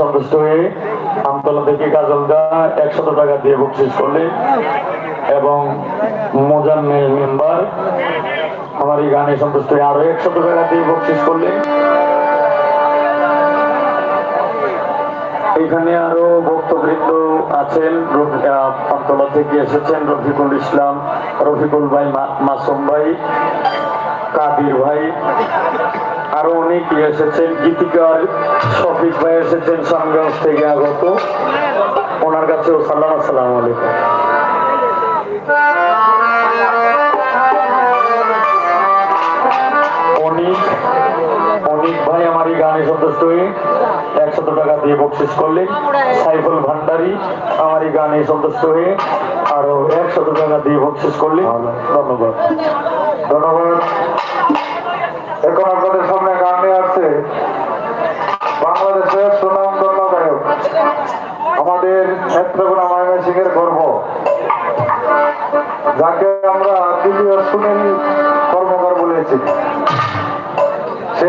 সন্তুষ্ট হয়ে আমতলা থেকে কাজলদা একশত টাকা দিয়ে বকশিস করলে এবং মোজাম্মেল মেম্বার আমার এই গানে সন্তুষ্ট হয়ে আরও একশত টাকা দিয়ে বকশিস করলে। এখানে আরও ভক্তবৃন্দ আছেন। আমতলা থেকে এসেছেন রফিকুল ইসলাম, রফিকুল ভাই মাসুম ভাই। কাদির ভাই। আরও অনেকে এসেছেন। গীতিকার শফিক ভাই এসেছেন সামগঞ্জ থেকে আগত। ওনার কাছেও সালাম, আসসালাম আলাইকুম। অনেক অনেক ভাই গানে সন্তুষ্ট হয়ে একশত টাকা দিয়ে সাইফুল ভান্ডারি গানে সন্তুষ্ট হয়ে আরও একশত টাকা দিয়ে ধন্যবাদ। ধন্যবাদ এখন আপনাদের সামনে গান নিয়ে আসছে বাংলাদেশের সুনাম ধন্য গায়ক আমাদের নেত্রকোনা ময়মনসিংহের গর্ব। যাকে আমরা দিলীয় সুনীল কর্মকার বলেছি। সে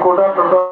কি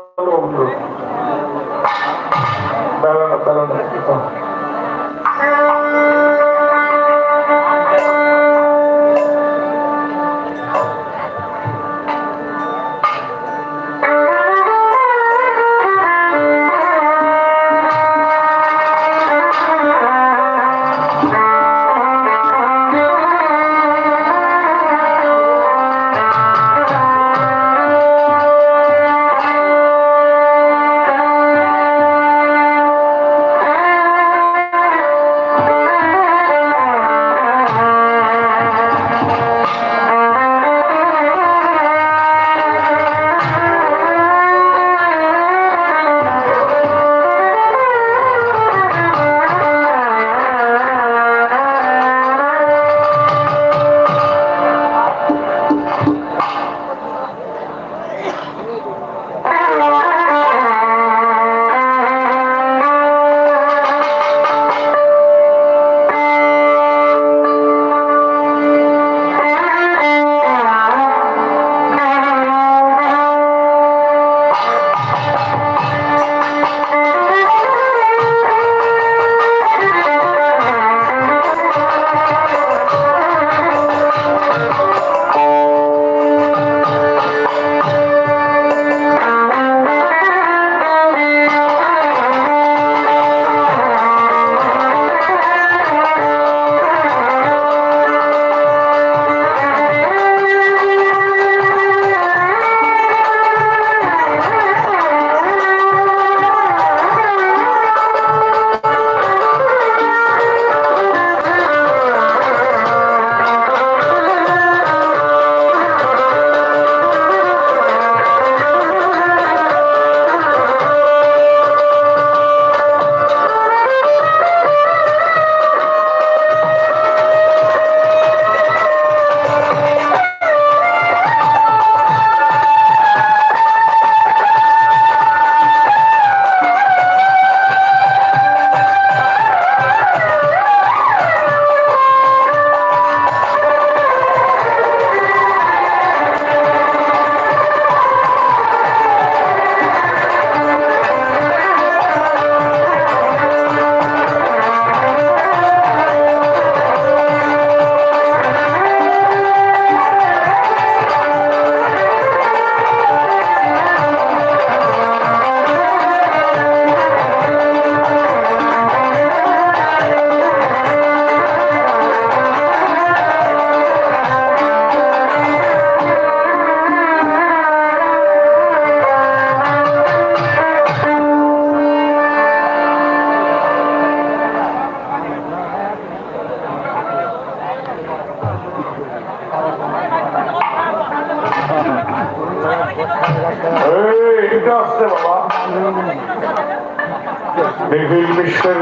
বিশ্বের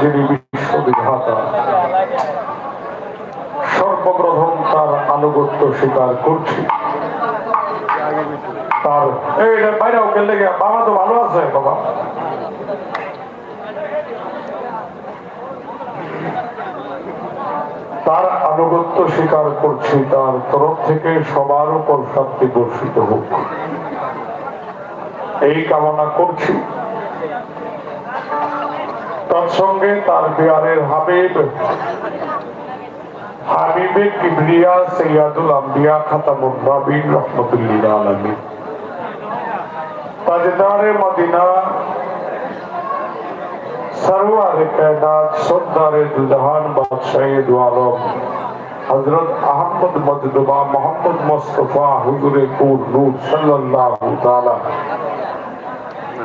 যিনি সর্বপ্রথম তার আনুগত্য স্বীকার করছি। তার বাইরে ওকে লেগে বাবা তো ভালো আছে, বাবা। তার আনুগত্য স্বীকার করছি, তার তরফ থেকে সবার উপর শান্তি বর্ষিত হোক। এই কামনা করছি। তৎসঙ্গে তার বিহারের হাবিব। হাবিবে কিবরিয়া সৈয়াদুল আম্বিয়া খাতামুল নবীন রহমতুল্লিল আলমী তাজদারে মদিনা, সরওয়ার কায়নাত সর্দারে দুজাহান বাদশাহ দু হযরত আহমদ মজদুবা মোহাম্মদ মুস্তাফা হুজুরে কুর নূর সাল্লাল্লাহু তাআলা।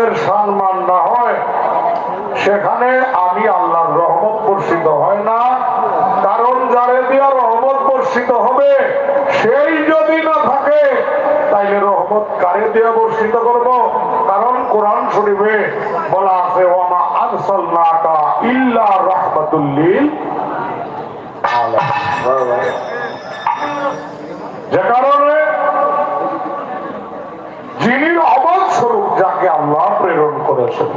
মোহাম্মদের সম্মান না হয় সেখানে আমি আল্লাহর রহমত বর্ষিত হয় না। কারণ যারে দিয়া রহমত বর্ষিত হবে সেই যদি না থাকে তাইলে রহমত কারে দিয়া বর্ষিত করব? কারণ কোরআন শরীফে বলা আছে ওয়ামা আরসালনাকা ইল্লা রাহমাতুল লিল আলামিন। যে কারণে যিনি অবাধ স্বরূপ যাকে আল্লাহ প্রেরণ করেছেন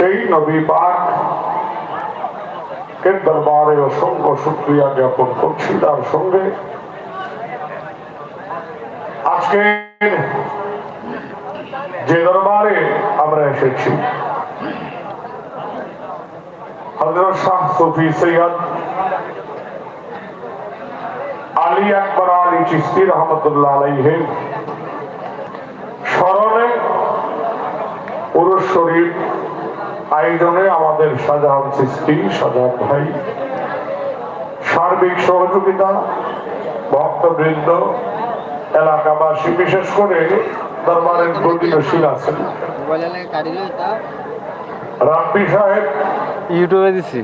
সেই নবী পাক কে দরবারে অসংখ্য শুক্রিয়া জ্ঞাপন করছি তার সঙ্গে। আজকে যে দরবারে আমরা এসেছি শাহ সুফি সৈয়দ আলী আকবর আলী চিস্তি রহমতুল্লাহ আলাইহের স্মরণে পুরুষ শরীফ আয়োজনে আমাদের শাহজাহান সৃষ্টি শাহজাহান ভাই। সার্বিক সহযোগিতা ভক্তবৃন্দ এলাকাবাসী বিশেষ করে দরবারের গতিশীল আছেন। রাব্বি সাহেব ইউটিউবে দিছি।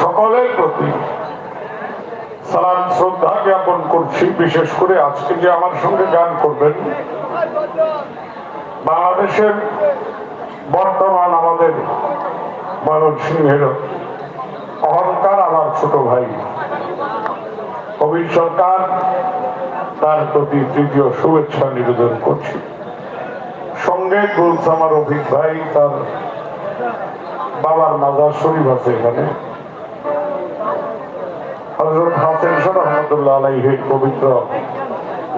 সকলের প্রতি সালাম শ্রদ্ধা জ্ঞাপন করছি। বিশেষ করে আজকে যে আমার সঙ্গে গান করবেন বাংলাদেশের বর্তমান আমাদের মানব সিংহের অহংকার আমার ছোট ভাই। কবির সরকার তার প্রতি তৃতীয় শুভেচ্ছা নিবেদন করছি। সঙ্গে গুলসামার অভিক ভাই, তার বাবার মাজার শরীফ আছে এখানে। হাসেন শাহ রহমতুল্লাহ আলাইহের পবিত্র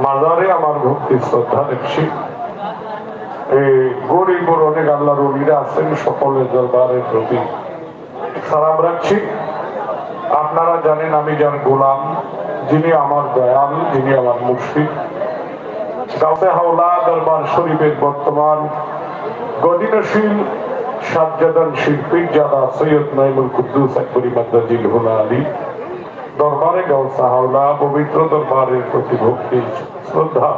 মাজারে আমার ভক্তি শ্রদ্ধা দেখছি এই গরিব অনেক আল্লাহর অলিরা আছেন, সকলের দরবারের প্রতি সালাম রাখছি। আপনারা জানেন আমি যার গোলাম, যিনি আমার দয়াল, যিনি আমার মুর্শিদ। গাউসে হাওলা দরবার শরীফের বর্তমান গদিনশীল সাজ্জাদান শিল্পীর যারা সৈয়দ নাইমুল কুদ্দুস আলী। দরবারে গাউসা হাওলা, পবিত্র দরবারের প্রতি ভক্তি, শ্রদ্ধা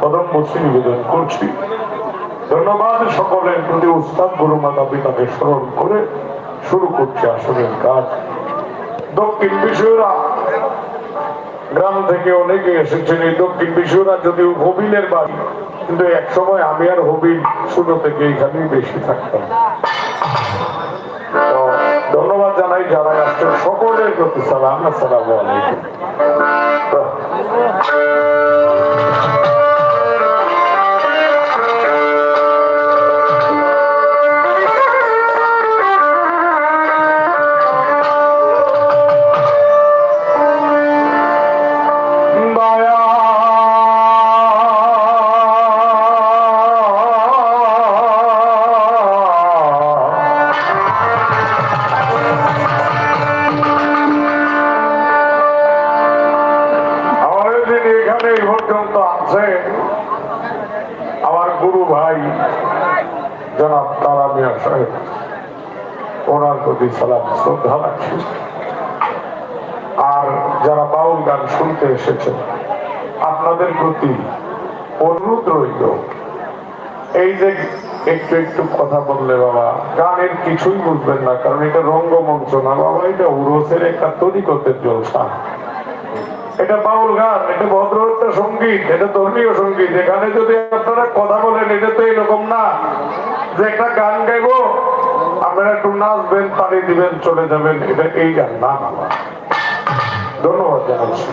পদম মুসি নিবেদন করছি। ধন্যবাদ সকলের প্রতি উস্তাদ গুরু মাতা পিতাকে স্মরণ করে শুরু করছে আসরের কাজ। দক্ষিণ বিষয়রা গ্রাম থেকে অনেকে এসেছেন। এই দক্ষিণ বিষয়রা যদিও হবিলের বাড়ি, কিন্তু এক সময় আমি আর হবিল ছোট থেকে এখানেই বেশি থাকতাম। ধন্যবাদ জানাই যারা আসছেন। সকলের প্রতি সালাম। আসসালামু আলাইকুম। আর যারা বাউল গান শুনতে এসেছেন, আপনাদের প্রতি অনুরোধ রইল, এই যে একটু একটু কথা বললে বাবা, গানের কিছুই বুঝবেন না, কারণ এটা রঙ্গমঞ্চ না বাবা, এটা উরসের একটা তরিকতের জলসা। এটা বাউল গান, এটা ভদ্র একটা সংগীত, এটা ধর্মীয় সংগীত, এখানে যদি আপনারা কথা বলেন, এটা তো এরকম না যে একটা গান গাইবো আপনারা একটু নাচবেন পানি দিবেন চলে যাবেন। এটা এই গান না ধন্যবাদ জানাচ্ছি।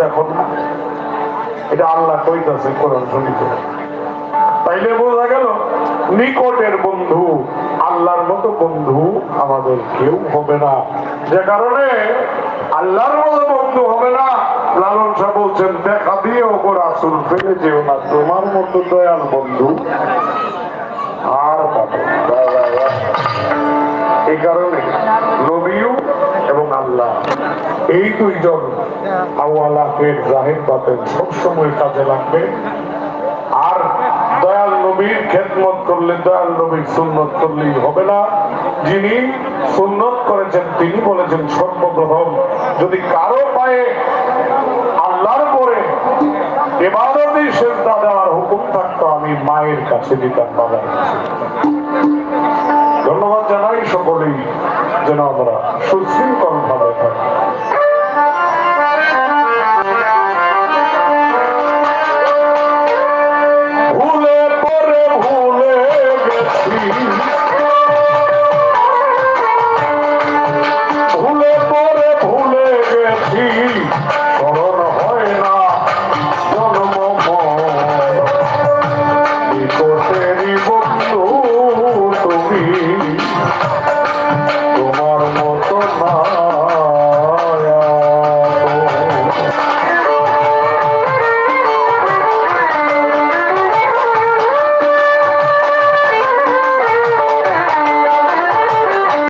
দেখো না। এটা আল্লাহ কইতাছে কোরআন শুনিতে তাইলে বোঝা গেল, নিকটের বন্ধু, আল্লাহর মতো বন্ধু আমাদের কেউ হবে না। যে কারণে আল্লাহর মতো বন্ধু হবে না। লালন শাহ বলছেন, দেখা দিয়ে ওপর আসুন ফেলে যেও না। তোমার মতো দয়াল বন্ধু আর এই কারণে নবীও এবং আল্লাহ, এই দুইজন বাতেন সবসময় কাজে লাগবে। আর দয়াল নবীর খেদমত করলে, দয়াল নবীর সুন্নত করলেই হবে না। যিনি সুন্নত করেছেন, তিনি বলেছেন যদি কারও পায়ে আল্লাহর পরে এবারতেই দেওয়ার হুকুম থাকতো, আমি মায়ের কাছে দিতাম বাবার ধন্যবাদ জানাই সকলেই, যেন আমরা সুশৃঙ্খল ভাবে থাকি।